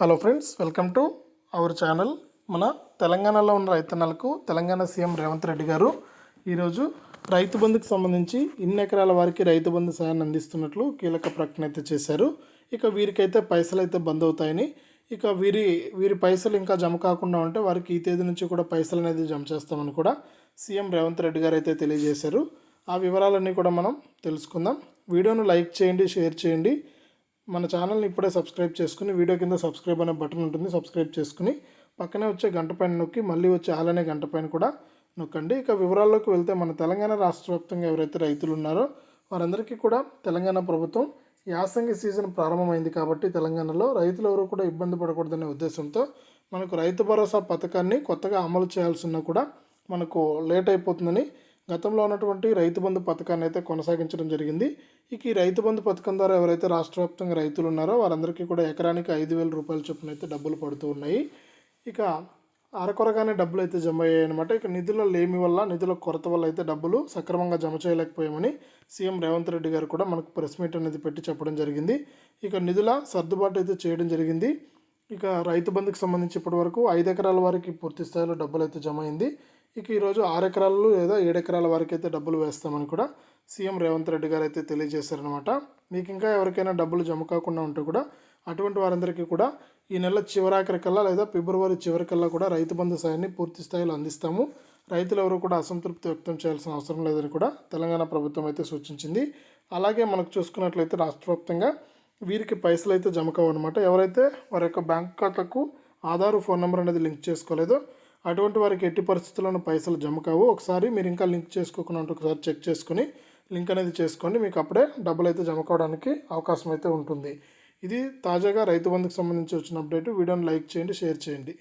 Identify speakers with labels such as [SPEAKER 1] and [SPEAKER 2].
[SPEAKER 1] Hello friends welcome to our channel. మన తెలంగాణలో ఉన్న రైతన్నలకు తెలంగాణ సీఎం రేవంత్ రెడ్డి గారు ఈరోజు రైతు బంధుకు సంబంధించి ఇన్ని ఎకరాల వారికి రైతు బంధు సహాయాన్ని అందిస్తున్నట్లు కీలక ప్రకటన అయితే చేశారు. ఇక వీరికైతే పైసలు అయితే బంద్ అవుతాయని ఇక వీరి వీరి పైసలు ఇంకా జమ కాకుండా ఉంటే వారికి ఈ తేదీ నుంచి కూడా పైసలు అనేది జమ చేస్తామని కూడా సీఎం రేవంత్ రెడ్డి గారు అయితే తెలియజేశారు. ఆ వివరాలన్నీ కూడా మనం తెలుసుకుందాం. వీడియోను లైక్ చేయండి షేర్ చేయండి. మన ఛానల్ని ఇప్పుడే సబ్స్క్రైబ్ చేసుకుని వీడియో కింద సబ్స్క్రైబ్ అనే బటన్ ఉంటుంది సబ్స్క్రైబ్ చేసుకుని పక్కనే వచ్చే గంట పైన నొక్కి మళ్ళీ వచ్చే ఆలనే గంట పైన కూడా నొక్కండి. ఇక వివరాల్లోకి వెళ్తే మన తెలంగాణ రాష్ట్ర వ్యాప్తంగా ఎవరైతే రైతులు ఉన్నారో వారందరికీ కూడా తెలంగాణ ప్రభుత్వం యాసంగి సీజన్ ప్రారంభమైంది కాబట్టి తెలంగాణలో రైతులు ఎవరు కూడా ఇబ్బంది పడకూడదనే ఉద్దేశంతో మనకు రైతు భరోసా పథకాన్ని కొత్తగా అమలు చేయాల్సి కూడా మనకు లేట్ అయిపోతుందని గతంలో ఉన్నటువంటి రైతు బంధు పథకాన్ని అయితే కొనసాగించడం జరిగింది. ఇక ఈ రైతు బంధు పథకం ద్వారా ఎవరైతే రాష్ట్ర వ్యాప్తంగా రైతులు ఉన్నారో వారందరికీ కూడా ఎకరానికి ఐదు వేల రూపాయల చొప్పున అయితే డబ్బులు పడుతూ ఉన్నాయి. ఇక అరకొరగానే డబ్బులు అయితే జమ అయ్యాయన్నమాట. ఇక నిధుల లేమి వల్ల నిధుల కొరత వల్ల అయితే డబ్బులు సక్రమంగా జమ చేయలేకపోయామని సీఎం రేవంత్ రెడ్డి గారు కూడా మనకు ప్రెస్ మీట్ అనేది పెట్టి చెప్పడం జరిగింది. ఇక నిధుల సర్దుబాటు అయితే చేయడం జరిగింది. ఇక రైతు బంధుకు సంబంధించి ఇప్పటి వరకు ఐదు ఎకరాల వారికి పూర్తి స్థాయిలో డబ్బులు అయితే జమ అయింది. ఇక ఈరోజు ఆరు ఎకరాలు లేదా ఏడు ఎకరాల వరకు అయితే డబ్బులు వేస్తామని కూడా సీఎం రేవంత్ రెడ్డి గారు అయితే తెలియజేశారనమాట మీకు ఇంకా ఎవరికైనా డబ్బులు జమ కాకుండా ఉంటే కూడా అటువంటి వారందరికీ కూడా ఈ నెల చివరాఖరికల్లా లేదా ఫిబ్రవరి చివరికల్లా కూడా రైతు బంధు సాయాన్ని పూర్తి స్థాయిలో అందిస్తాము. రైతులు ఎవరు కూడా అసంతృప్తి వ్యక్తం చేయాల్సిన అవసరం లేదని కూడా తెలంగాణ ప్రభుత్వం అయితే సూచించింది. అలాగే మనకు చూసుకున్నట్లయితే రాష్ట్ర వ్యాప్తంగా వీరికి పైసలు అయితే జమ కావన్నమాట. ఎవరైతే వారి యొక్క బ్యాంక్ ఖాతాకు ఆధార్ ఫోన్ నెంబర్ అనేది లింక్ చేసుకోలేదో అటువంటి వారికి ఎట్టి పరిస్థితుల్లోనూ పైసలు జమ కావు. ఒకసారి మీరు ఇంకా లింక్ చేసుకోకుండా ఒకసారి చెక్ చేసుకుని లింక్ అనేది చేసుకోండి. మీకు అప్పుడే డబ్బులు అయితే జమ కావడానికి అవకాశం అయితే ఉంటుంది. ఇది తాజాగా రైతు బంధుకు సంబంధించి వచ్చిన అప్డేట్. వీడియోని లైక్ చేయండి షేర్ చేయండి.